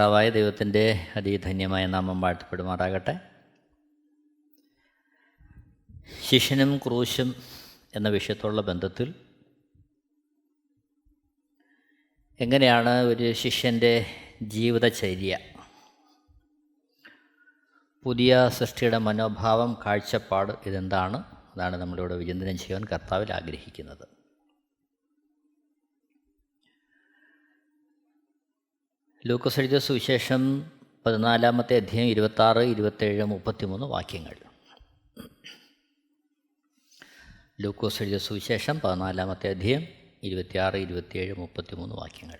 സൃഷ്ടാവായ ദൈവത്തിന്റെ അതിധന്യമായ നാമം വാഴ്ത്തപ്പെടുമാറാകട്ടെ. ശിഷ്യനും ക്രൂശും എന്ന വിഷയത്തോടുള്ള ബന്ധത്തിൽ എങ്ങനെയാണ് ഒരു ശിഷ്യന്റെ ജീവിതചര്യ പുതിയ സൃഷ്ടിയുടെ മനോഭാവം കാഴ്ചപ്പാട് ഇതെന്താണ്? അതാണ് നമ്മളിവിടെ വിചിന്തനം ചെയ്യാൻ കർത്താവിൽ ആഗ്രഹിക്കുന്നത്. ലൂക്കോസ് എഴുതിയ സുവിശേഷം പതിനാലാമത്തെ അധ്യായം ഇരുപത്താറ് ഇരുപത്തേഴ് മുപ്പത്തിമൂന്ന് വാക്യങ്ങൾ. ലൂക്കോസ് എഴുതിയ സുവിശേഷം പതിനാലാമത്തെ അധ്യായം ഇരുപത്തിയാറ് ഇരുപത്തിയേഴ് മുപ്പത്തിമൂന്ന് വാക്യങ്ങൾ.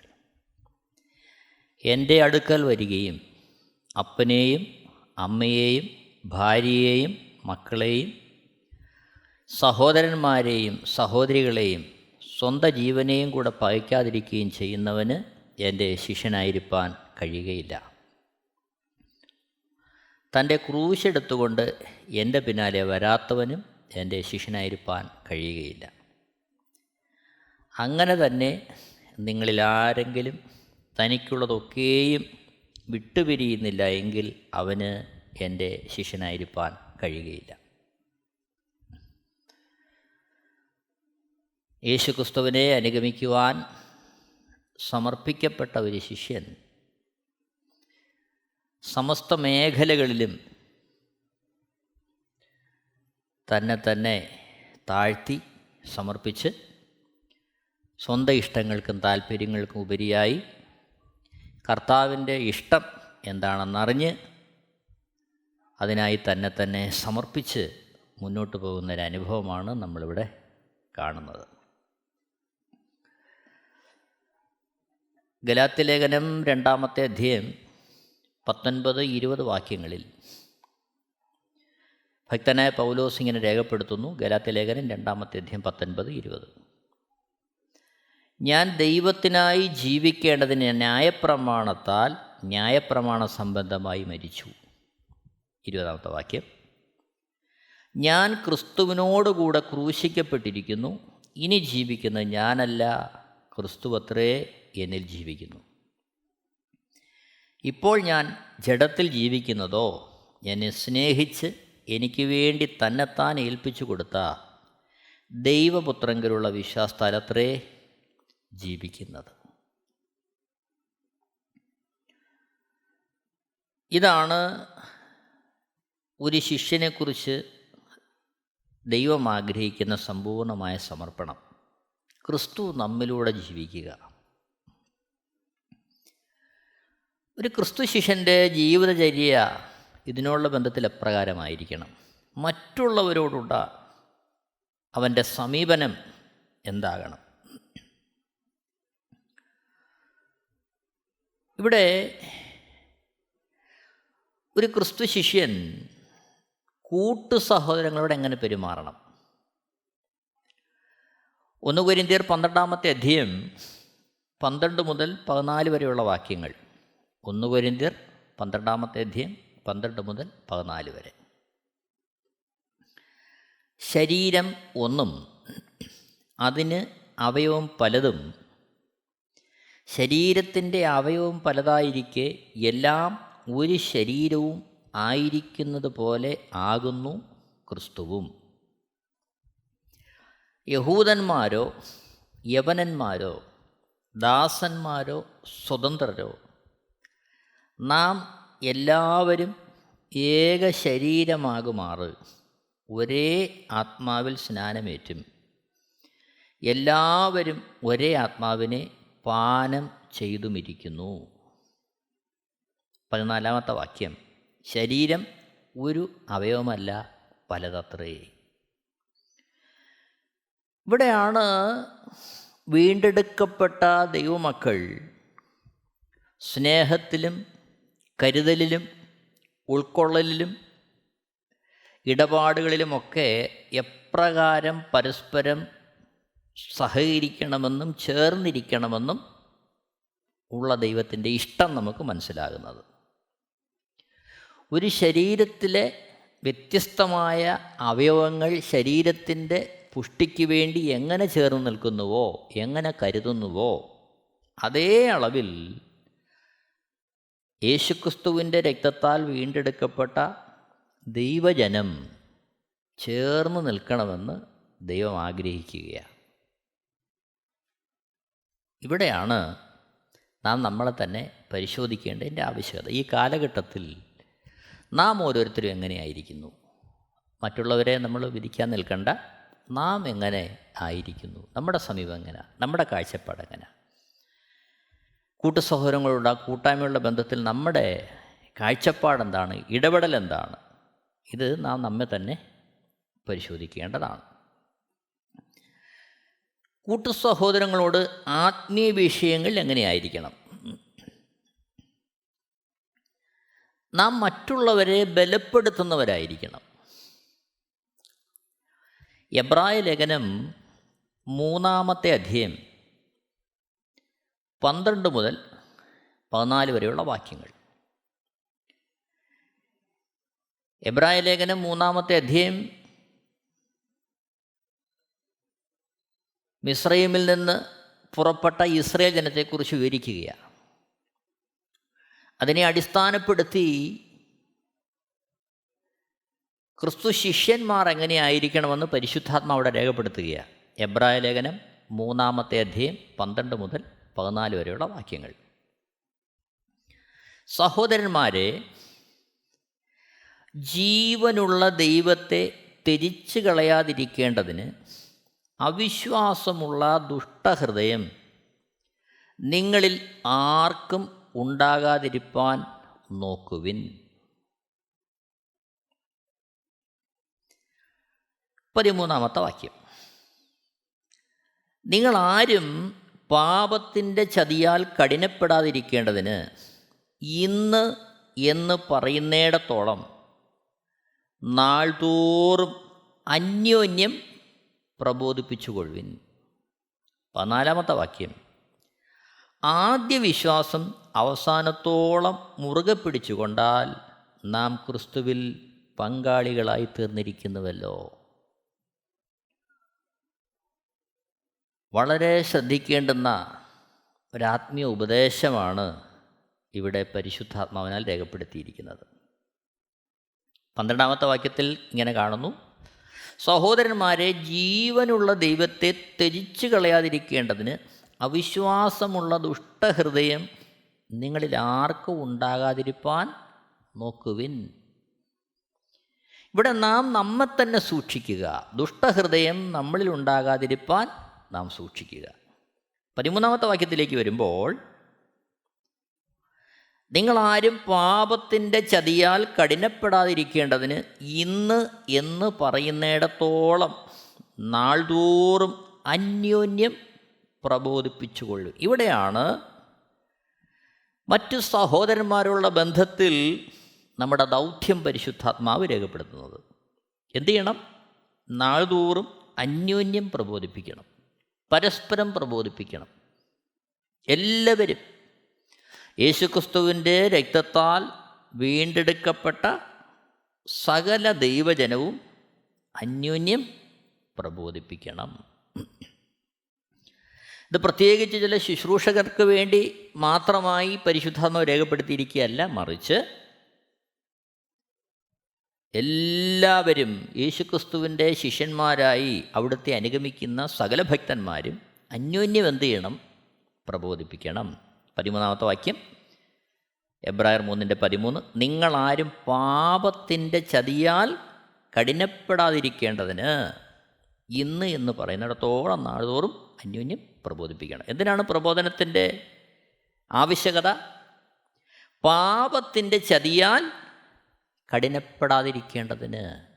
എന്റെ അടുക്കൽ വരികയും അപ്പനെയും അമ്മയെയും ഭാര്യയെയും മക്കളെയും സഹോദരന്മാരെയും സഹോദരികളെയും സ്വന്തം ജീവനെയും കൂടെ പകയ്ക്കാതിരിക്കുകയും ചെയ്യുന്നവന് എന്റെ ശിഷ്യനായിരിക്കാൻ കഴിയുകയില്ല. തന്റെ ക്രൂശെടുത്തുകൊണ്ട് എന്റെ പിന്നാലെ വരാത്തവനും എന്റെ ശിഷ്യനായിരിക്കാൻ കഴിയുകയില്ല. അങ്ങനെ തന്നെ നിങ്ങളിൽ ആരെങ്കിലും തനിക്കുള്ളതൊക്കെയും വിട്ടുപിരിയുന്നില്ല എങ്കിൽ അവന് എന്റെ ശിഷ്യനായിരിക്കാൻ കഴിയുകയില്ല. യേശുക്രിസ്തുവിനെ അനുഗമിക്കുവാൻ സമർപ്പിക്കപ്പെട്ട ഒരു ശിഷ്യൻ. സമസ്ത മേഖലകളിലും തന്നെ തന്നെ താഴ്ത്തി സമർപ്പിച്ച് സ്വന്തം ഇഷ്ടങ്ങൾക്കും താല്പര്യങ്ങൾക്കും ഉപരിയായി കർത്താവിന്റെ ഇഷ്ടം എന്താണെന്നറിഞ്ഞ് അതിനായി തന്നെ തന്നെ സമർപ്പിച്ച് മുന്നോട്ട് പോകുന്നൊരനുഭവമാണ് നമ്മളിവിടെ കാണുന്നത്. ഗലാത്തിലേഖനം രണ്ടാമത്തെ അധ്യയം പത്തൊൻപത് ഇരുപത് വാക്യങ്ങളിൽ. ഭക്തനായ പൗലോസ് ഇങ്ങനെ രേഖപ്പെടുത്തുന്നു ഗലാത്തിലേഖനം രണ്ടാമത്തെ അധ്യയം പത്തൊൻപത് ഇരുപത്. ഞാൻ ദൈവത്തിനായി ജീവിക്കേണ്ടതിന് ന്യായപ്രമാണത്താൽ ന്യായപ്രമാണ സംബന്ധമായി മരിച്ചു. ഇരുപതാമത്തെ വാക്യം. ഞാൻ ക്രിസ്തുവിനോടുകൂടെ ക്രൂശിക്കപ്പെട്ടിരിക്കുന്നു ഇനി ജീവിക്കുന്ന ഞാനല്ല ക്രിസ്തുവത്രേ എന്നിൽ ജീവിക്കുന്നു. ഇപ്പോൾ ഞാൻ ജഡത്തിൽ ജീവിക്കുന്നതോ എന്നെ സ്നേഹിച്ച് എനിക്ക് വേണ്ടി തന്നെത്താൻ ഏൽപ്പിച്ചു കൊടുത്ത ദൈവപുത്രങ്കിലുള്ള വിശ്വാസത്താലത്രേ ജീവിക്കുന്നത്. ഇതാണ് ഒരു ശിഷ്യനെക്കുറിച്ച് ദൈവം ആഗ്രഹിക്കുന്ന സമ്പൂർണമായ സമർപ്പണം. ക്രിസ്തു നമ്മിലൂടെ ജീവിക്കുക. ഒരു ക്രിസ്തു ശിഷ്യന്റെ ജീവിതചര്യ ഇതിനുള്ള ബന്ധത്തിൽ എപ്രകാരമായിരിക്കണം? മറ്റുള്ളവരോടുള്ള അവന്റെ സമീപനം എന്താകണം? ഇവിടെ ഒരു ക്രിസ്തു ശിഷ്യൻ കൂട്ടു സഹോദരങ്ങളോട് എങ്ങനെ പെരുമാറണം? ഒന്ന് കൊരിന്തിയർ പന്ത്രണ്ടാമത്തെ അധ്യയം പന്ത്രണ്ട് മുതൽ പതിനാല് വരെയുള്ള വാക്യങ്ങൾ. ഒന്ന് കൊരിന്തിയർ പന്ത്രണ്ടാമത്തെ അധ്യയം പന്ത്രണ്ട് മുതൽ പതിനാല് വരെ. ശരീരം ഒന്നും അതിന് അവയവം പലതും ശരീരത്തിന്റെ അവയവം പലതായിരിക്കെ എല്ലാം ഒരു ശരീരവും ആയിരിക്കുന്നത് പോലെ ആകുന്നു ക്രിസ്തുവും. യഹൂദന്മാരോ യവനന്മാരോ ദാസന്മാരോ സ്വതന്ത്രരോ നാം എല്ലാവരും ഏക ശരീരമാകുമാറ്. ഒരേ ആത്മാവിൽ സ്നാനമേറ്റും. എല്ലാവരും ഒരേ ആത്മാവിനെ പാനം ചെയ്തുമിരിക്കുന്നു. പതിനാലാമത്തെ വാക്യം. ശരീരം ഒരു അവയവമല്ല പലതത്രേ. ഇവിടെയാണ് വീണ്ടെടുക്കപ്പെട്ട ദൈവമക്കൾ സ്നേഹത്തിലും കരുതലിലും ഉൾക്കൊള്ളലിലും ഇടപാടുകളിലുമൊക്കെ എപ്രകാരം പരസ്പരം സഹകരിക്കണമെന്നും ചേർന്നിരിക്കണമെന്നും ഉള്ള ദൈവത്തിന്റെ ഇഷ്ടം നമുക്ക് മനസ്സിലാകുന്നത്. ഒരു ശരീരത്തിലെ വ്യത്യസ്തമായ അവയവങ്ങൾ ശരീരത്തിന്റെ പുഷ്ടിക്ക് വേണ്ടി എങ്ങനെ ചേർന്ന് നിൽക്കുന്നുവോ എങ്ങനെ കരുതുന്നുവോ അതേ അളവിൽ യേശുക്രിസ്തുവിന്റെ രക്തത്താൽ വീണ്ടെടുക്കപ്പെട്ട ദൈവജനം ചേർന്ന് നിൽക്കണമെന്ന് ദൈവം ആഗ്രഹിക്കുകയാണ്. ഇവിടെയാണ് നാം നമ്മളെ തന്നെ പരിശോധിക്കേണ്ടതിന്റെ ആവശ്യകത. ഈ കാലഘട്ടത്തിൽ നാം ഓരോരുത്തരും എങ്ങനെയായിരിക്കുന്നു? മറ്റുള്ളവരെ നമ്മൾ വിധിക്കാൻ നിൽക്കണ്ട നാം എങ്ങനെ ആയിരിക്കുന്നു? നമ്മുടെ സമീപം എങ്ങനെയാണ് നമ്മുടെ കാഴ്ചപ്പാട് എങ്ങനെ കൂട്ടുസഹോദരങ്ങളോട് ആ കൂട്ടായ്മയുള്ള ബന്ധത്തിൽ നമ്മുടെ കാഴ്ചപ്പാടെന്താണ്? ഇടപെടൽ എന്താണ് ഇത് നാം നമ്മെ തന്നെ പരിശോധിക്കേണ്ടതാണ്. കൂട്ടുസഹോദരങ്ങളോട് ആത്മീയ വിഷയങ്ങൾ എങ്ങനെയായിരിക്കണം? നാം മറ്റുള്ളവരെ ബലപ്പെടുത്തുന്നവരായിരിക്കണം. എബ്രായ ലേഖനം മൂന്നാമത്തെ അധ്യയം പന്ത്രണ്ട് മുതൽ പതിനാല് വരെയുള്ള വാക്യങ്ങൾ. എബ്രായ ലേഖനം മൂന്നാമത്തെ അധ്യയം മിസ്രൈമിൽ നിന്ന് പുറപ്പെട്ട ഇസ്രയേൽ ജനത്തെക്കുറിച്ച് വിവരിക്കുകയാണ്. അതിനെ അടിസ്ഥാനപ്പെടുത്തി ക്രിസ്തു ശിഷ്യന്മാർ എങ്ങനെയായിരിക്കണമെന്ന് പരിശുദ്ധാത്മാവിടെ രേഖപ്പെടുത്തുകയാണ്. എബ്രായ ലേഖനം മൂന്നാമത്തെ അധ്യയം പന്ത്രണ്ട് മുതൽ പതിനാല് വരെയുള്ള വാക്യങ്ങൾ. സഹോദരന്മാരെ ജീവനുള്ള ദൈവത്തെ തിരിച്ചു കളയാതിരിക്കേണ്ടതിന് അവിശ്വാസമുള്ള ദുഷ്ടഹൃദയം നിങ്ങളിൽ ആർക്കും ഉണ്ടാകാതിരിപ്പാൻ നോക്കുവിൻ. പതിമൂന്നാമത്തെ വാക്യം. നിങ്ങളാരും പാപത്തിന്റെ ചതിയാൽ കഠിനപ്പെടാതിരിക്കേണ്ടതിന് ഇന്ന് എന്ന് പറയുന്നിടത്തോളം നാൾതോറും അന്യോന്യം പ്രബോധിപ്പിച്ചു പ്രബോധിപ്പിച്ചുകൊള്ളുവിൻ. പതിനാലാമത്തെ വാക്യം. ആദ്യ വിശ്വാസം അവസാനത്തോളം മുറുകെ പിടിച്ചുകൊണ്ടാൽ നാം ക്രിസ്തുവിൽ പങ്കാളികളായി തീർന്നിരിക്കുന്നുവല്ലോ. വളരെ ശ്രദ്ധിക്കേണ്ടുന്ന ഒരാത്മീയ ഉപദേശമാണ് ഇവിടെ പരിശുദ്ധാത്മാവിനാൽ രേഖപ്പെടുത്തിയിരിക്കുന്നത്. പന്ത്രണ്ടാമത്തെ വാക്യത്തിൽ ഇങ്ങനെ കാണുന്നു. സഹോദരന്മാരെ ജീവനുള്ള ദൈവത്തെ ത്യജിച്ചു കളയാതിരിക്കേണ്ടതിന് അവിശ്വാസമുള്ള ദുഷ്ടഹൃദയം നിങ്ങളിൽ ആർക്കും ഉണ്ടാകാതിരിപ്പാൻ നോക്കുവിൻ. ഇവിടെ നാം നമ്മെ തന്നെ സൂക്ഷിക്കുക. ദുഷ്ടഹൃദയം നമ്മളിൽ ഉണ്ടാകാതിരിപ്പാൻ നാം സൂക്ഷിക്കുക. പതിമൂന്നാമത്തെ വാക്യത്തിലേക്ക് വരുമ്പോൾ നിങ്ങളാരും പാപത്തിന്റെ ചതിയാൽ കഠിനപ്പെടാതിരിക്കേണ്ടതിന് ഇന്ന് എന്ന് പറയുന്നിടത്തോളം നാൾതോറും അന്യോന്യം പ്രബോധിപ്പിച്ചുകൊള്ളും. ഇവിടെയാണ് മറ്റു സഹോദരന്മാരുള്ള ബന്ധത്തിൽ നമ്മുടെ ദൗത്യം പരിശുദ്ധാത്മാവ് രേഖപ്പെടുത്തുന്നത്. എന്തു ചെയ്യണം? നാൾതോറും അന്യോന്യം പ്രബോധിപ്പിക്കണം. പരസ്പരം പ്രബോധിപ്പിക്കണം. എല്ലാവരും. യേശുക്രിസ്തുവിന്റെ രക്തത്താൽ വീണ്ടെടുക്കപ്പെട്ട സകല ദൈവജനവും അന്യോന്യം പ്രബോധിപ്പിക്കണം. ഇത് പ്രത്യേകിച്ച് ചില ശുശ്രൂഷകർക്ക് വേണ്ടി മാത്രമായി പരിശുദ്ധാത്മാവ് രേഖപ്പെടുത്തിയിരിക്കുകയല്ല മറിച്ച് എല്ലാവരും യേശുക്രിസ്തുവിന്റെ ശിഷ്യന്മാരായി അവിടുത്തെ അനുഗമിക്കുന്ന സകല ഭക്തന്മാരും അന്യോന്യം എന്ത് ചെയ്യണം? പ്രബോധിപ്പിക്കണം. പതിമൂന്നാമത്തെ വാക്യം. എബ്രായർ മൂന്നിന്റെ പതിമൂന്ന്. നിങ്ങളാരും പാപത്തിന്റെ ചതിയാൽ കഠിനപ്പെടാതിരിക്കേണ്ടതിന് ഇന്ന് എന്ന് പറയുന്നിടത്തോളം നാളുതോറും അന്യോന്യം പ്രബോധിപ്പിക്കണം. എന്തിനാണ് പ്രബോധനത്തിന്റെ ആവശ്യകത? പാപത്തിന്റെ ചതിയാൽ കഠിനപ്പെടാതിരിക്കേണ്ടതിന്.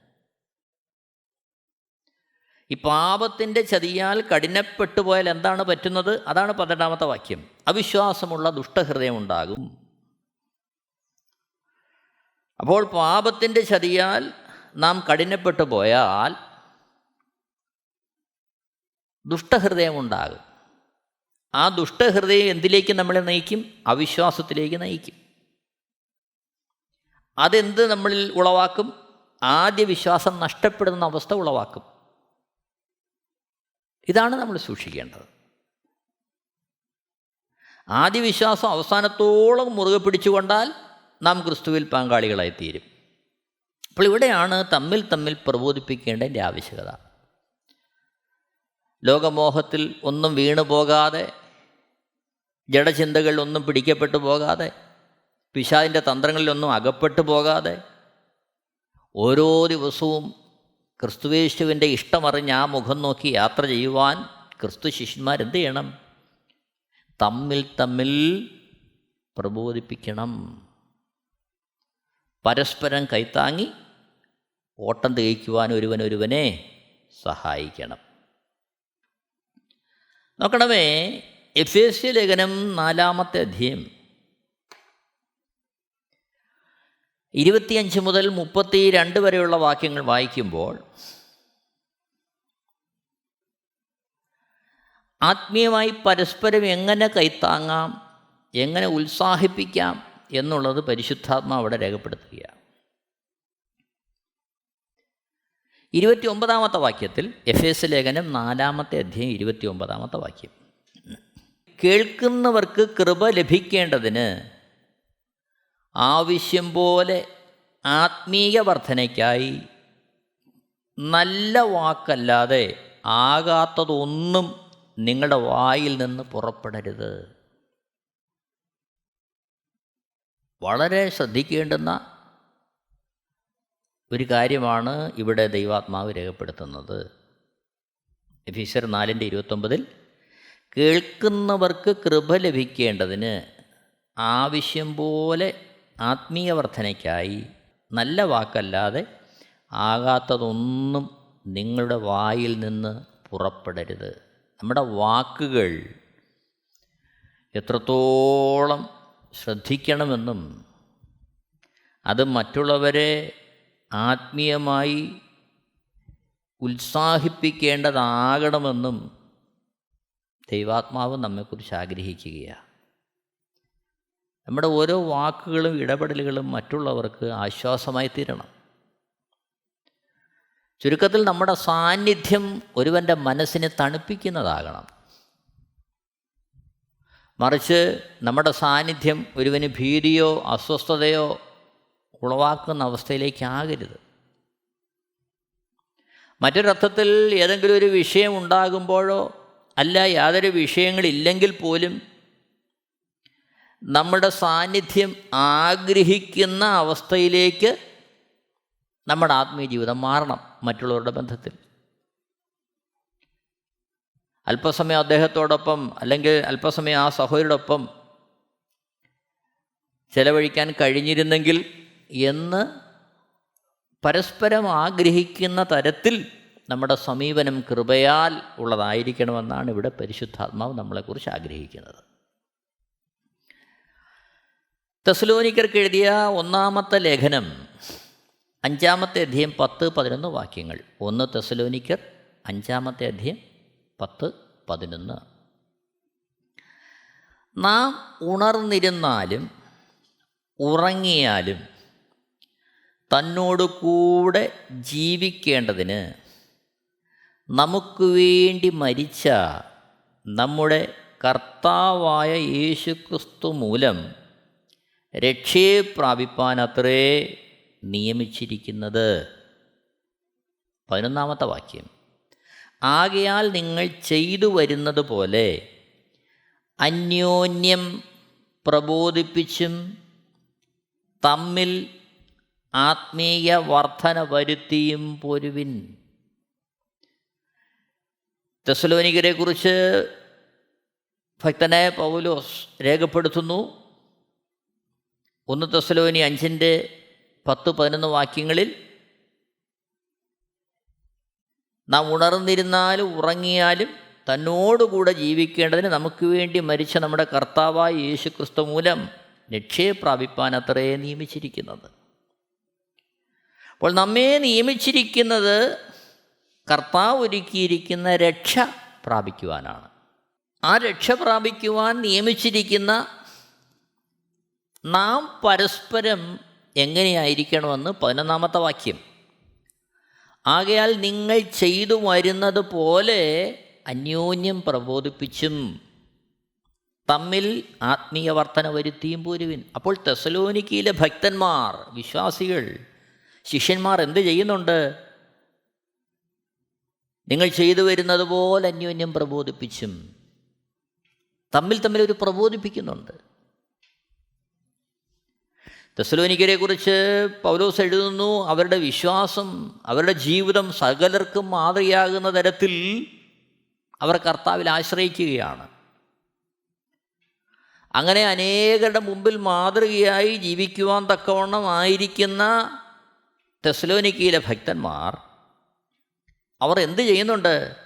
ഈ പാപത്തിന്റെ ചതിയാൽ കഠിനപ്പെട്ടു പോയാൽ എന്താണ് പറ്റുന്നത്? അതാണ് പന്ത്രണ്ടാമത്തെ വാക്യം. അവിശ്വാസമുള്ള ദുഷ്ടഹൃദയം ഉണ്ടാകും. അപ്പോൾ പാപത്തിന്റെ ചതിയാൽ നാം കഠിനപ്പെട്ടു പോയാൽ ദുഷ്ടഹൃദയം ഉണ്ടാകും. ആ ദുഷ്ടഹൃദയം എന്തിലേക്ക് നമ്മളെ നയിക്കും? അവിശ്വാസത്തിലേക്ക് നയിക്കും. അതെന്ത് നമ്മളിൽ ഉളവാക്കും? ആദ്യ വിശ്വാസം നഷ്ടപ്പെടുന്ന അവസ്ഥ ഉളവാക്കും. ഇതാണ് നമ്മൾ സൂക്ഷിക്കേണ്ടത്. ആദ്യ വിശ്വാസം അവസാനത്തോളം മുറുകെ പിടിച്ചുകൊണ്ടാൽ നാം ക്രിസ്തുവിൽ പങ്കാളികളായിത്തീരും അപ്പോൾ ഇവിടെയാണ് തമ്മിൽ തമ്മിൽ പ്രബോധിപ്പിക്കേണ്ടതിന്റെ ആവശ്യകത. ലോകമോഹത്തിൽ ഒന്നും വീണു പോകാതെ ജഡചിന്തകളിലൊന്നും പിടിക്കപ്പെട്ടു പോകാതെ പിശാദിന്റെ തന്ത്രങ്ങളിലൊന്നും അകപ്പെട്ടു പോകാതെ ഓരോ ദിവസവും ക്രിസ്തുവേശുവിന്റെ ഇഷ്ടമറിഞ്ഞ് ആ മുഖം നോക്കി യാത്ര ചെയ്യുവാൻ ക്രിസ്തു ശിഷ്യന്മാരെന്ത് ചെയ്യണം? തമ്മിൽ തമ്മിൽ പ്രബോധിപ്പിക്കണം. പരസ്പരം കൈത്താങ്ങി ഓട്ടം തികയ്ക്കുവാൻ ഒരുവനൊരുവനെ സഹായിക്കണം. നോക്കണമേ എഫ് എസ് സി ലേഖനം നാലാമത്തെ അധ്യയം. ഇരുപത്തിയഞ്ച് മുതൽ മുപ്പത്തി രണ്ട് വരെയുള്ള വാക്യങ്ങൾ വായിക്കുമ്പോൾ ആത്മീയമായി പരസ്പരം എങ്ങനെ കൈത്താങ്ങാം എങ്ങനെ ഉത്സാഹിപ്പിക്കാം എന്നുള്ളത് പരിശുദ്ധാത്മാ അവിടെ രേഖപ്പെടുത്തുകയാണ്. ഇരുപത്തി ഒമ്പതാമത്തെ വാക്യത്തിൽ എഫ് എസ് ലേഖനം നാലാമത്തെ അധ്യായം ഇരുപത്തി ഒമ്പതാമത്തെ വാക്യം. കേൾക്കുന്നവർക്ക് കൃപ ലഭിക്കേണ്ടതിന് ആവശ്യം പോലെ ആത്മീയ വർധനയ്ക്കായി നല്ല വാക്കല്ലാതെ ആകാത്തതൊന്നും നിങ്ങളുടെ വായിൽ നിന്ന് പുറപ്പെടരുത്. വളരെ ശ്രദ്ധിക്കേണ്ടുന്ന ഒരു കാര്യമാണ് ഇവിടെ ദൈവാത്മാവ് രേഖപ്പെടുത്തുന്നത്. എഫീസർ നാലിന്റെ ഇരുപത്തൊമ്പതിൽ കേൾക്കുന്നവർക്ക് കൃപ ലഭിക്കേണ്ടതിന് ആവശ്യം പോലെ ആത്മീയ വർധനയ്ക്കായി നല്ല വാക്കല്ലാതെ ആകാത്തതൊന്നും നിങ്ങളുടെ വായിൽ നിന്ന് പുറപ്പെടരുത്. നമ്മുടെ വാക്കുകൾ എത്രത്തോളം ശ്രദ്ധിക്കണമെന്നും അത് മറ്റുള്ളവരെ ആത്മീയമായി ഉത്സാഹിപ്പിക്കേണ്ടതാകണമെന്നും ദൈവാത്മാവ് നമ്മെക്കുറിച്ച് ആഗ്രഹിക്കുകയാണ്. നമ്മുടെ ഓരോ വാക്കുകളും ഇടപെടലുകളും മറ്റുള്ളവർക്ക് ആശ്വാസമായി തീരണം. ചുരുക്കത്തിൽ നമ്മുടെ സാന്നിധ്യം ഒരുവന്റെ മനസ്സിനെ തണുപ്പിക്കുന്നതാകണം. മറിച്ച് നമ്മുടെ സാന്നിധ്യം ഒരുവന് ഭീതിയോ അസ്വസ്ഥതയോ ഉളവാക്കുന്ന അവസ്ഥയിലേക്കാകരുത്. മറ്റൊരർത്ഥത്തിൽ ഏതെങ്കിലും ഒരു വിഷയം ഉണ്ടാകുമ്പോഴോ അല്ല യാതൊരു വിഷയങ്ങളില്ലെങ്കിൽ പോലും നമ്മുടെ സാന്നിധ്യം ആഗ്രഹിക്കുന്ന അവസ്ഥയിലേക്ക് നമ്മുടെ ആത്മീയ ജീവിതം മാറണം മറ്റുള്ളവരുടെ ബന്ധത്തിൽ. അല്പസമയം അദ്ദേഹത്തോടൊപ്പം അല്ലെങ്കിൽ അല്പസമയം ആ സഹോദരിയോടൊപ്പം ചെലവഴിക്കാൻ കഴിഞ്ഞിരുന്നെങ്കിൽ എന്ന് പരസ്പരം ആഗ്രഹിക്കുന്ന തരത്തിൽ നമ്മുടെ സമീപനം കൃപയാൽ ഉള്ളതായിരിക്കണമെന്നാണ് ഇവിടെ പരിശുദ്ധാത്മാവ് നമ്മളെക്കുറിച്ച് ആഗ്രഹിക്കുന്നത്. തെസലോനിക്കർക്ക് എഴുതിയ ഒന്നാമത്തെ ലേഖനം അഞ്ചാമത്തെ അധ്യയം പത്ത് പതിനൊന്ന് വാക്യങ്ങൾ. ഒന്ന് തെസ്ലോനിക്കർ അഞ്ചാമത്തെ അധ്യയം പത്ത് പതിനൊന്ന്. നാം ഉണർന്നിരുന്നാലും ഉറങ്ങിയാലും തന്നോട് കൂടെ ജീവിക്കേണ്ടതിന് നമുക്ക് വേണ്ടി മരിച്ച നമ്മുടെ കർത്താവായ യേശുക്രിസ്തു മൂലം രക്ഷയെ പ്രാപിപ്പാൻ അത്രേ നിയമിച്ചിരിക്കുന്നത്. പതിനൊന്നാമത്തെ വാക്യം. ആകയാൽ നിങ്ങൾ ചെയ്തു വരുന്നത് പോലെ അന്യോന്യം പ്രബോധിപ്പിച്ചും തമ്മിൽ ആത്മീയ വർധന വരുത്തിയും പോരുവിൻ. തെസലോനികരെക്കുറിച്ച് ഭക്തനായ പൗലോസ് രേഖപ്പെടുത്തുന്നു. ഒന്ന് തെസലോനി അഞ്ചിന്റെ പത്ത് പതിനൊന്ന് വാക്യങ്ങളിൽ നാം ഉണർന്നിരുന്നാലും ഉറങ്ങിയാലും തന്നോടുകൂടെ ജീവിക്കേണ്ടതിന് നമുക്ക് വേണ്ടി മരിച്ച നമ്മുടെ കർത്താവായ യേശു ക്രിസ്തു മൂലം രക്ഷയെ പ്രാപിപ്പാൻ അത്രേ നിയമിച്ചിരിക്കുന്നത്. അപ്പോൾ നമ്മെ നിയമിച്ചിരിക്കുന്നത് കർത്താവ് ഒരുക്കിയിരിക്കുന്ന രക്ഷ പ്രാപിക്കുവാനാണ്. ആ രക്ഷ പ്രാപിക്കുവാൻ നിയമിച്ചിരിക്കുന്ന നാം പരസ്പരം എങ്ങനെയായിരിക്കണമെന്ന് പതിനൊന്നാമത്തെ വാക്യം. ആകയാൽ നിങ്ങൾ ചെയ്തു വരുന്നത് പോലെ അന്യോന്യം പ്രബോധിപ്പിച്ചും തമ്മിൽ ആത്മീയ വർധന വരുത്തിയും പോരുവിൻ. അപ്പോൾ തെസലോനിക്കയിലെ ഭക്തന്മാർ വിശ്വാസികൾ ശിഷ്യന്മാർ എന്ത് ചെയ്യുന്നുണ്ട്? നിങ്ങൾ ചെയ്തു വരുന്നത് പോലെ അന്യോന്യം പ്രബോധിപ്പിച്ചും തമ്മിൽ തമ്മിൽ ഒരു പ്രബോധിപ്പിക്കുന്നുണ്ട്. തെസലോനിക്കരെ കുറിച്ച് പൗലോസ് എഴുതുന്നു അവരുടെ വിശ്വാസം അവരുടെ ജീവിതം സകലർക്കും മാതൃകയാകുന്ന തരത്തിൽ അവർ കർത്താവിൽ ആശ്രയിക്കുകയാണ്. അങ്ങനെ അനേകരുടെ മുമ്പിൽ മാതൃകയായി ജീവിക്കുവാൻ തക്കവണ്ണം ആയിരിക്കുന്ന തെസലോനിക്കയിലെ ഭക്തന്മാർ അവർ എന്ത് ചെയ്യുന്നുണ്ട്?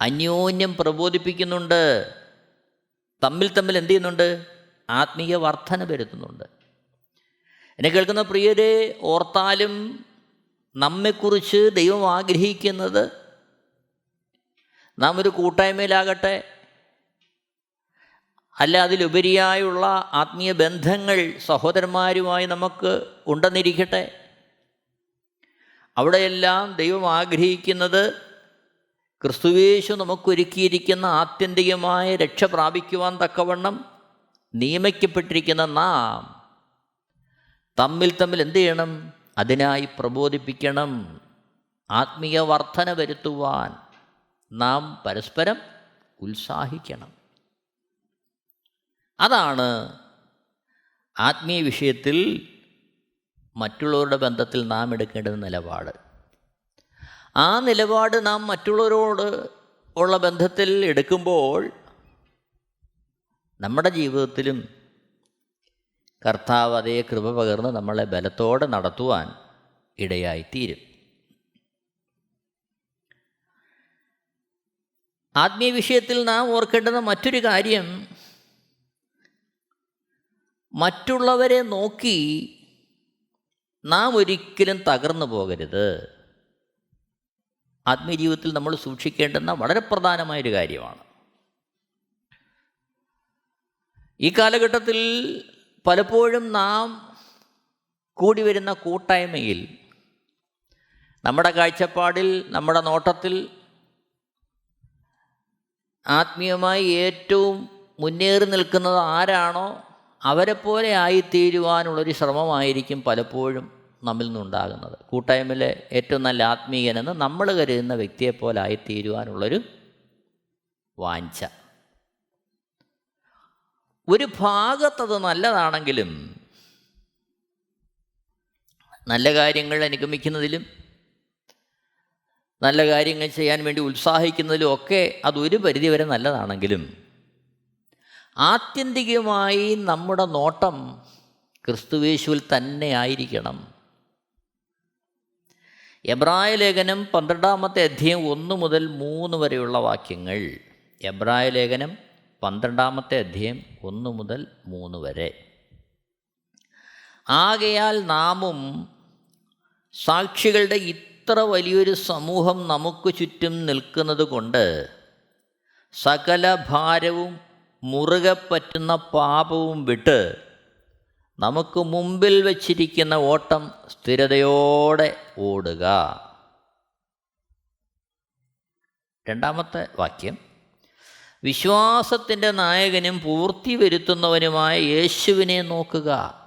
അന്യോന്യം പ്രബോധിപ്പിക്കുന്നുണ്ട്. തമ്മിൽ തമ്മിൽ എന്ത് ചെയ്യുന്നുണ്ട്? ആത്മീയ വർധന വരുത്തുന്നുണ്ട്. എന്നെ കേൾക്കുന്ന പ്രിയരെ ഓർത്താലും നമ്മെക്കുറിച്ച് ദൈവം ആഗ്രഹിക്കുന്നത് നാം ഒരു കൂട്ടായ്മയിലാകട്ടെ അല്ല അതിലുപരിയായുള്ള ആത്മീയ ബന്ധങ്ങൾ സഹോദരന്മാരുമായി നമുക്ക് ഉണ്ടെന്നിരിക്കട്ടെ. അവിടെയെല്ലാം ദൈവം ആഗ്രഹിക്കുന്നത് ക്രിസ്തുവേശു നമുക്കൊരുക്കിയിരിക്കുന്ന ആത്യന്തികമായ രക്ഷ പ്രാപിക്കുവാൻ തക്കവണ്ണം നിയമിക്കപ്പെട്ടിരിക്കുന്ന നാം തമ്മിൽ തമ്മിൽ എന്ത് ചെയ്യണം? അതിനായി പ്രബോധിപ്പിക്കണം. ആത്മീയ വർധന വരുത്തുവാൻ നാം പരസ്പരം ഉത്സാഹിക്കണം. അതാണ് ആത്മീയ വിഷയത്തിൽ മറ്റുള്ളവരുടെ ബന്ധത്തിൽ നാം എടുക്കേണ്ട നിലപാട്. ആ നിലപാട് നാം മറ്റുള്ളവരോട് ഉള്ള ബന്ധത്തിൽ എടുക്കുമ്പോൾ നമ്മുടെ ജീവിതത്തിലും കർത്താവ് അതേ കൃപ പകർന്ന് നമ്മളെ ബലത്തോടെ നടത്തുവാൻ ഇടയായിത്തീരും. ആത്മീയ വിഷയത്തിൽ നാം ഓർക്കേണ്ടുന്ന മറ്റൊരു കാര്യം മറ്റുള്ളവരെ നോക്കി നാം ഒരിക്കലും തകർന്നു പോകരുത്. ആത്മീയ ജീവിതത്തിൽ നമ്മൾ സൂക്ഷിക്കേണ്ടുന്ന വളരെ പ്രധാനമായൊരു കാര്യമാണ്. ഈ കാലഘട്ടത്തിൽ പലപ്പോഴും നാം കൂടി വരുന്ന കൂട്ടായ്മയിൽ നമ്മുടെ കാഴ്ചപ്പാടിൽ നമ്മുടെ നോട്ടത്തിൽ ആത്മീയമായി ഏറ്റവും മുന്നേറി നിൽക്കുന്നത് ആരാണോ അവരെപ്പോലെ ആയിത്തീരുവാനുള്ളൊരു ശ്രമമായിരിക്കും പലപ്പോഴും നമ്മിൽ നിന്നുണ്ടാകുന്നത്. കൂട്ടായ്മയിലെ ഏറ്റവും നല്ല ആത്മീയനെന്ന് നമ്മൾ കരുതുന്ന വ്യക്തിയെപ്പോലെ ആയിത്തീരുവാനുള്ളൊരു വാഞ്ച. ഒരു ഭാഗത്തത് നല്ലതാണെങ്കിലും നല്ല കാര്യങ്ങൾ അനുഗമിക്കുന്നതിലും നല്ല കാര്യങ്ങൾ ചെയ്യാൻ വേണ്ടി ഉത്സാഹിക്കുന്നതിലും ഒക്കെ അതൊരു പരിധിവരെ നല്ലതാണെങ്കിലും ആത്യന്തികമായി നമ്മുടെ നോട്ടം ക്രിസ്തുവേശുവിൽ തന്നെ ആയിരിക്കണം. എബ്രായ ലേഖനം പന്ത്രണ്ടാമത്തെ അധ്യയം ഒന്ന് മുതൽ മൂന്ന് വരെയുള്ള വാക്യങ്ങൾ. എബ്രായ ലേഖനം പന്ത്രണ്ടാമത്തെ അധ്യയം ഒന്ന് മുതൽ മൂന്ന് വരെ. ആകയാൽ നാമും സാക്ഷികളുടെ ഇത്ര വലിയൊരു സമൂഹം നമുക്ക് ചുറ്റും നിൽക്കുന്നത് കൊണ്ട് സകല ഭാരവും മുറുകെ പറ്റുന്ന പാപവും വിട്ട് നമുക്ക് മുമ്പിൽ വച്ചിരിക്കുന്ന ഓട്ടം സ്ഥിരതയോടെ ഓടുക. രണ്ടാമത്തെ വാക്യം. വിശ്വാസത്തിന്റെ നായകനും പൂർത്തി വരുത്തുന്നവനുമായ യേശുവിനെ നോക്കുക.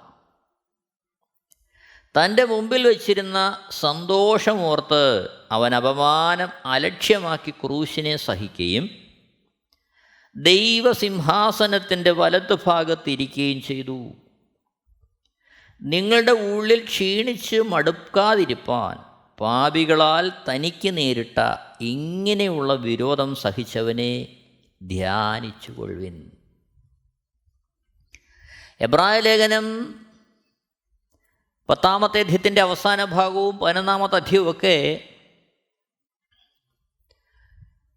തന്റെ മുമ്പിൽ വച്ചിരുന്ന സന്തോഷമോർത്ത് അവൻ അപമാനം അലക്ഷ്യമാക്കി ക്രൂശിനെ സഹിക്കുകയും ദൈവസിംഹാസനത്തിന്റെ വലത്ത് ഭാഗത്തിരിക്കുകയും ചെയ്തു. നിങ്ങളുടെ ഉള്ളിൽ ക്ഷീണിച്ച് മടുക്കാതിരിപ്പാൻ പാപികളാൽ തനിക്ക് നേരിട്ട ഇങ്ങനെയുള്ള വിരോധം സഹിച്ചവനെ ധ്യാനിച്ചുകൊള്ളുവിൻ. എബ്രായ ലേഖനം പത്താമത്തെ അധ്യയത്തിന്റെ അവസാന ഭാഗവും പതിനൊന്നാമത്തെ അധ്യയവുമൊക്കെ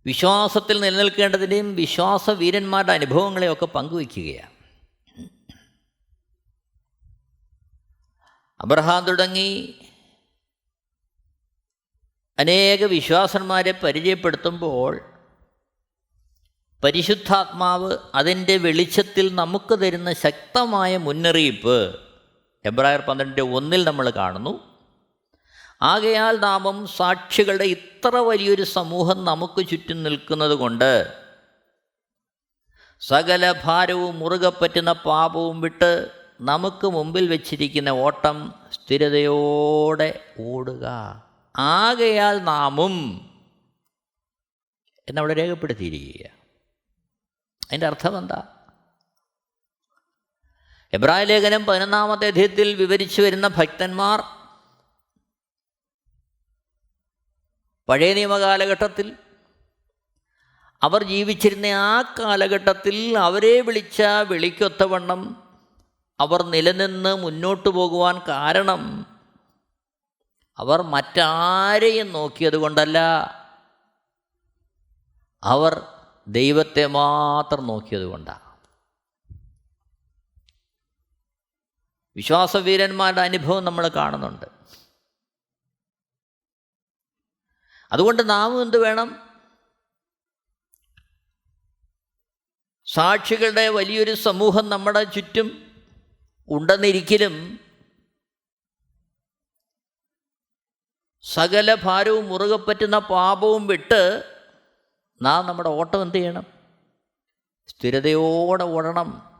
വിശ്വാസത്തിൽ നിലനിൽക്കേണ്ടതിന്റെയും വിശ്വാസവീരന്മാരുടെ അനുഭവങ്ങളെയൊക്കെ പങ്കുവയ്ക്കുകയാണ്. അബ്രഹാം തുടങ്ങി. അനേക വിശ്വാസന്മാരെ പരിചയപ്പെടുത്തുമ്പോൾ പരിശുദ്ധാത്മാവ് അതിന്റെ വെളിച്ചത്തിൽ നമുക്ക് തരുന്ന ശക്തമായ മുന്നറിയിപ്പ് എബ്രായർ പന്ത്രണ്ട് ഒന്നിൽ നമ്മൾ കാണുന്നു. ആകയാൽ നാമം സാക്ഷികളുടെ ഇത്ര വലിയൊരു സമൂഹം നമുക്ക് ചുറ്റും നിൽക്കുന്നത് കൊണ്ട് സകല ഭാരവും മുറുകെ പറ്റുന്ന പാപവും വിട്ട് നമുക്ക് മുമ്പിൽ വെച്ചിരിക്കുന്ന ഓട്ടം സ്ഥിരതയോടെ ഓടുക. ആകയാൽ നാമും എന്നവിടെ രേഖപ്പെടുത്തിയിരിക്കുക അതിന്റെ അർത്ഥം എന്താ? എബ്രായ ലേഖനം പതിനൊന്നാമത്തെ അധ്യയത്തിൽ വിവരിച്ചു വരുന്ന ഭക്തന്മാർ പഴയ നിയമകാലഘട്ടത്തിൽ അവർ ജീവിച്ചിരുന്ന ആ കാലഘട്ടത്തിൽ അവരെ വിളിച്ച വിളിക്കൊത്തവണ്ണം അവർ നിലനിന്ന് മുന്നോട്ട് പോകുവാൻ കാരണം അവർ മറ്റാരെയും നോക്കിയത് കൊണ്ടല്ല അവർ ദൈവത്തെ മാത്രം നോക്കിയത് കൊണ്ടാണ് വിശ്വാസവീരന്മാരുടെ അനുഭവം നമ്മൾ കാണുന്നുണ്ട്. അതുകൊണ്ട് നാം എന്ത് വേണം? സാക്ഷികളുടെ വലിയൊരു സമൂഹം നമ്മുടെ ചുറ്റും ഉണ്ടെന്നിരിക്കലും സകല ഭാരവും മുറുകെ പറ്റുന്ന പാപവും വിട്ട് നാം നമ്മുടെ ഓട്ടം എന്ത് ചെയ്യണം? സ്ഥിരതയോടെ ഓടണം.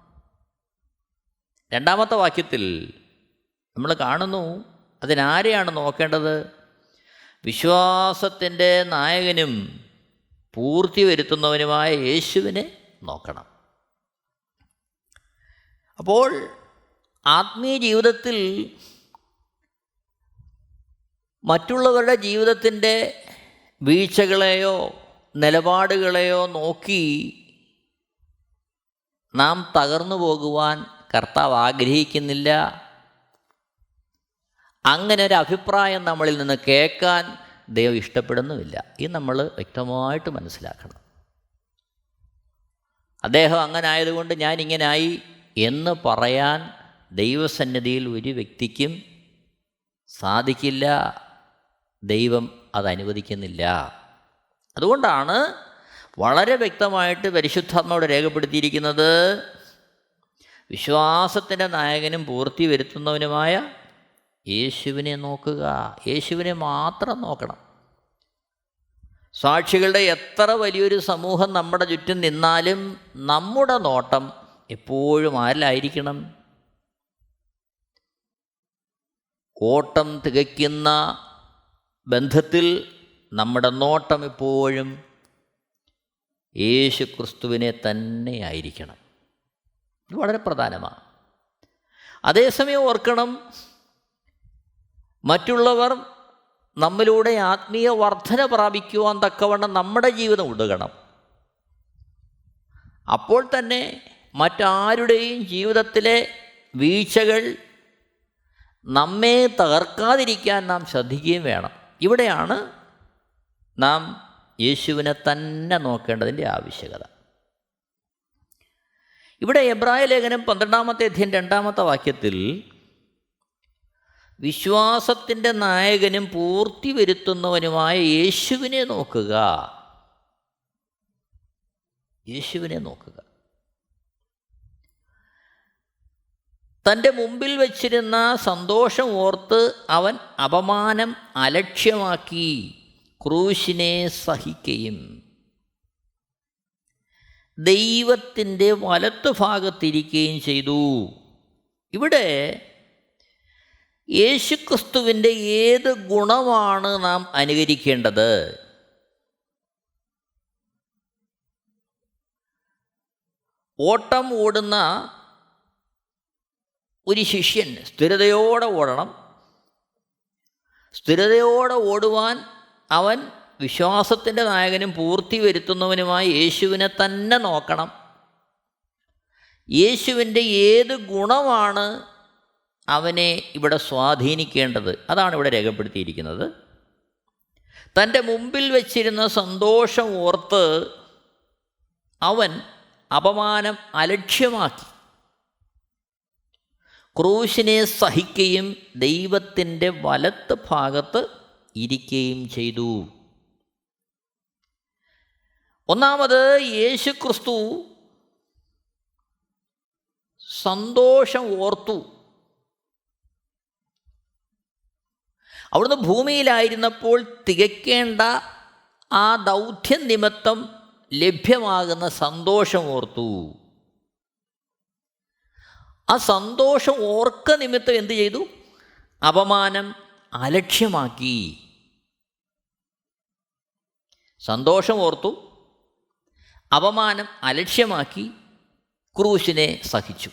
രണ്ടാമത്തെ വാക്യത്തിൽ നമ്മൾ കാണുന്നു അതിനാരെയാണ് നോക്കേണ്ടത്? വിശ്വാസത്തിന്റെ നായകനും പൂർത്തി വരുത്തുന്നവനുമായ യേശുവിനെ നോക്കണം. അപ്പോൾ ആത്മീയ ജീവിതത്തിൽ മറ്റുള്ളവരുടെ ജീവിതത്തിന്റെ വീഴ്ചകളെയോ നിലപാടുകളെയോ നോക്കി നാം തകർന്നു പോകുവാൻ കർത്താവ് ആഗ്രഹിക്കുന്നില്ല. അങ്ങനെ ഒരു അഭിപ്രായം നമ്മളിൽ നിന്ന് കേൾക്കാൻ ദൈവം ഇഷ്ടപ്പെടുന്നുമില്ല. ഇത് നമ്മൾ വ്യക്തമായിട്ട് മനസ്സിലാക്കണം. അദ്ദേഹം അങ്ങനെ ആയതുകൊണ്ട് ഞാൻ ഇങ്ങനായി എന്ന് പറയാൻ ദൈവസന്നിധിയിൽ ഒരു വ്യക്തിക്കും സാധിക്കില്ല. ദൈവം അത് അനുവദിക്കുന്നില്ല. അതുകൊണ്ടാണ് വളരെ വ്യക്തമായിട്ട് പരിശുദ്ധാത്മാവിടെ രേഖപ്പെടുത്തിയിരിക്കുന്നത്. വിശ്വാസത്തിന്റെ നായകനും പൂർത്തി വരുത്തുന്നവനുമായ യേശുവിനെ നോക്കുക. യേശുവിനെ മാത്രം നോക്കണം. സാക്ഷികളുടെ എത്ര വലിയൊരു സമൂഹം നമ്മുടെ ചുറ്റും നിന്നാലും നമ്മുടെ നോട്ടം എപ്പോഴും ആരിലായിരിക്കണം? ഓട്ടം തികയ്ക്കുന്ന ബന്ധത്തിൽ നമ്മുടെ നോട്ടം ഇപ്പോഴും യേശു ക്രിസ്തുവിനെ തന്നെ ആയിരിക്കണം. ഇത് വളരെ പ്രധാനമാണ് അതേസമയം ഓർക്കണം മറ്റുള്ളവർ നമ്മിലൂടെ ആത്മീയ വർധന പ്രാപിക്കുവാൻ തക്കവണ്ണം നമ്മുടെ ജീവിതം ഉടുകണം അപ്പോൾ തന്നെ മറ്റാരുടെയും ജീവിതത്തിലെ വീഴ്ചകൾ നമ്മെ തകർക്കാതിരിക്കാൻ നാം ശ്രദ്ധിക്കുകയും വേണം. ഇവിടെയാണ് നാം യേശുവിനെ തന്നെ നോക്കേണ്ടതിന്റെ ആവശ്യകത. ഇവിടെ എബ്രായ ലേഖനം പന്ത്രണ്ടാമത്തെ അധ്യയം രണ്ടാമത്തെ വാക്യത്തിൽ വിശ്വാസത്തിന്റെ നായകനും പൂർത്തി വരുത്തുന്നവനുമായ യേശുവിനെ നോക്കുക. യേശുവിനെ നോക്കുക. തന്റെ മുമ്പിൽ വച്ചിരുന്ന സന്തോഷം ഓർത്ത് അവൻ അപമാനം അലക്ഷ്യമാക്കി. ക്രൂശിനെ സഹിക്കുകയും ദൈവത്തിന്റെ വലത്ത് ഭാഗത്തിരിക്കുകയും ചെയ്തു. ഇവിടെ യേശുക്രിസ്തുവിന്റെ ഏത് ഗുണമാണ് നാം അനുകരിക്കേണ്ടത്? ഓട്ടം ഓടുന്ന ഒരു ശിഷ്യൻ സ്ഥിരതയോടെ ഓടണം. സ്ഥിരതയോടെ ഓടുവാൻ അവൻ വിശ്വാസത്തിന്റെ നായകനും പൂർത്തി വരുത്തുന്നവനുമായി യേശുവിനെ തന്നെ നോക്കണം. യേശുവിന്റെ ഏത് ഗുണമാണ് അവനെ ഇവിടെ സ്വാധീനിക്കേണ്ടത്? അതാണ് ഇവിടെ രേഖപ്പെടുത്തിയിരിക്കുന്നത്. തന്റെ മുമ്പിൽ വച്ചിരുന്ന സന്തോഷം ഓർത്ത് അവൻ അപമാനം അലക്ഷ്യമാക്കി. ക്രൂശിനെ സഹിക്കുകയും ദൈവത്തിന്റെ വലത്ത് ഭാഗത്ത് ഇരിക്കുകയും ചെയ്തു. ഒന്നാമത് യേശു ക്രിസ്തു സന്തോഷം ഓർത്തു. അവിടുന്ന് ഭൂമിയിലായിരുന്നപ്പോൾ തികയ്ക്കേണ്ട ആ ദൗത്യം നിമിത്തം ലഭ്യമാകുന്ന സന്തോഷം ഓർത്തു. ആ സന്തോഷം ഓർക്ക നിമിത്തം എന്തു ചെയ്തു? അപമാനം അലക്ഷ്യമാക്കി. സന്തോഷം ഓർത്തു അപമാനം അലക്ഷ്യമാക്കി ക്രൂശിനെ സഹിച്ചു.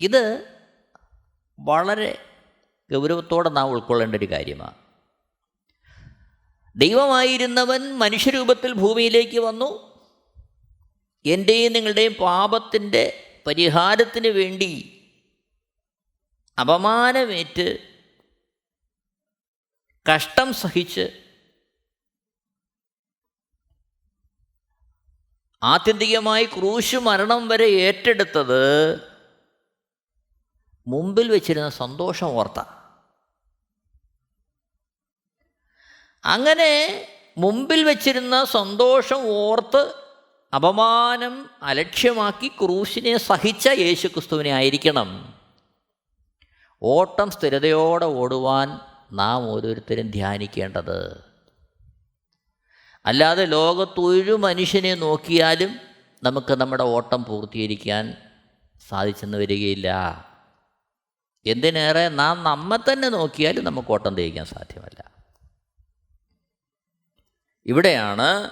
ഇത് വളരെ ഗൗരവത്തോടെ നാം ഉൾക്കൊള്ളേണ്ട ഒരു കാര്യമാണ്. ദൈവമായിരുന്നവൻ മനുഷ്യരൂപത്തിൽ ഭൂമിയിലേക്ക് വന്നു. എന്റെയും നിങ്ങളുടെയും പാപത്തിന്റെ പരിഹാരത്തിന് വേണ്ടി അപമാനമേറ്റ് കഷ്ടം സഹിച്ച് ആത്യന്തികമായി ക്രൂശ് മരണം വരെ ഏറ്റെടുത്തത് മുമ്പിൽ വെച്ചിരുന്ന സന്തോഷം ഓർത്ത അങ്ങനെ മുമ്പിൽ വെച്ചിരുന്ന സന്തോഷം ഓർത്ത് അപമാനം അലക്ഷ്യമാക്കി ക്രൂശിനെ സഹിച്ച യേശുക്രിസ്തുവിനെ ആയിരിക്കണം. ഓട്ടം സ്ഥിരതയോടെ ഓടുവാൻ നാം ഓരോരുത്തരും ധ്യാനിക്കേണ്ടത്. അല്ലാതെ ലോകത്തൊരു മനുഷ്യനെ നോക്കിയാലും നമുക്ക് നമ്മുടെ ഓട്ടം പൂർത്തീകരിക്കാൻ സാധിച്ചെന്ന് വരികയില്ല. എന്തിനേറെ നാം നമ്മെ തന്നെ നോക്കിയാലും നമുക്ക് ഓട്ടം തേക്കാൻ സാധ്യമല്ല. ഇവിടെയാണ്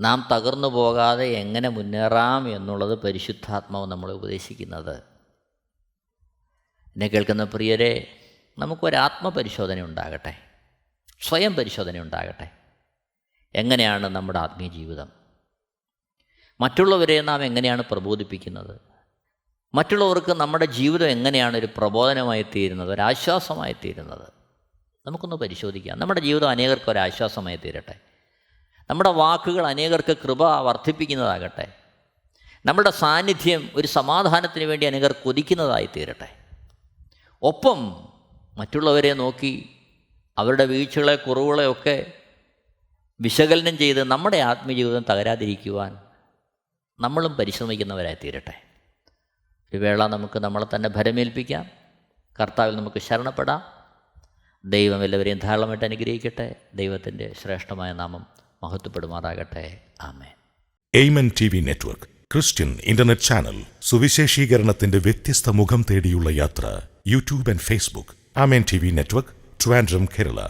നാം തകർന്നു പോകാതെ എങ്ങനെ മുന്നേറാം എന്നുള്ളത് പരിശുദ്ധാത്മാവ് നമ്മളെ ഉപദേശിക്കുന്നത്. എന്നെ കേൾക്കുന്ന പ്രിയരെ നമുക്കൊരാത്മപരിശോധന ഉണ്ടാകട്ടെ. സ്വയം പരിശോധന ഉണ്ടാകട്ടെ. എങ്ങനെയാണ് നമ്മുടെ ആത്മീയ ജീവിതം? മറ്റുള്ളവരെ നാം എങ്ങനെയാണ് പ്രബോധിപ്പിക്കുന്നത്? മറ്റുള്ളവർക്ക് നമ്മുടെ ജീവിതം എങ്ങനെയാണ് ഒരു പ്രബോധനമായി തീരുന്നത് ഒരാശ്വാസമായി തീരുന്നത്? നമുക്കൊന്ന് പരിശോധിക്കാം. നമ്മുടെ ജീവിതം അനേകർക്ക് ഒരാശ്വാസമായി തീരട്ടെ. നമ്മുടെ വാക്കുകൾ അനേകർക്ക് കൃപ വർദ്ധിപ്പിക്കുന്നതാകട്ടെ. നമ്മുടെ സാന്നിധ്യം ഒരു സമാധാനത്തിന് വേണ്ടി അനേകർ കൊതിക്കുന്നതായി തീരട്ടെ. ഒപ്പം മറ്റുള്ളവരെ നോക്കി അവരുടെ വീഴ്ചകളെ കുറവുകളെയൊക്കെ വിശകലനം ചെയ്ത് നമ്മുടെ ആത്മജീവിതം തകരാതിരിക്കുവാൻ നമ്മളും പരിശ്രമിക്കുന്നവരായി തീരട്ടെ. ഒരു വേള നമുക്ക് നമ്മളെ തന്നെ ഭരമേൽപ്പിക്കാം. കർത്താവിൽ നമുക്ക് ശരണപ്പെടാം. ദൈവം എല്ലാവരെയും ധാരാളമായിട്ട് അനുഗ്രഹിക്കട്ടെ. ദൈവത്തിന്റെ ശ്രേഷ്ഠമായ നാമം മഹത്വപ്പെടുമാറാകട്ടെ. ആമേ Amen T V network Christian internet channel സുവിശേഷീകരണത്തിന്റെ വ്യത്യസ്ത മുഖം തേടിയുള്ള യാത്ര YouTube and Facebook. Amen T V network Trivandrum Kerala.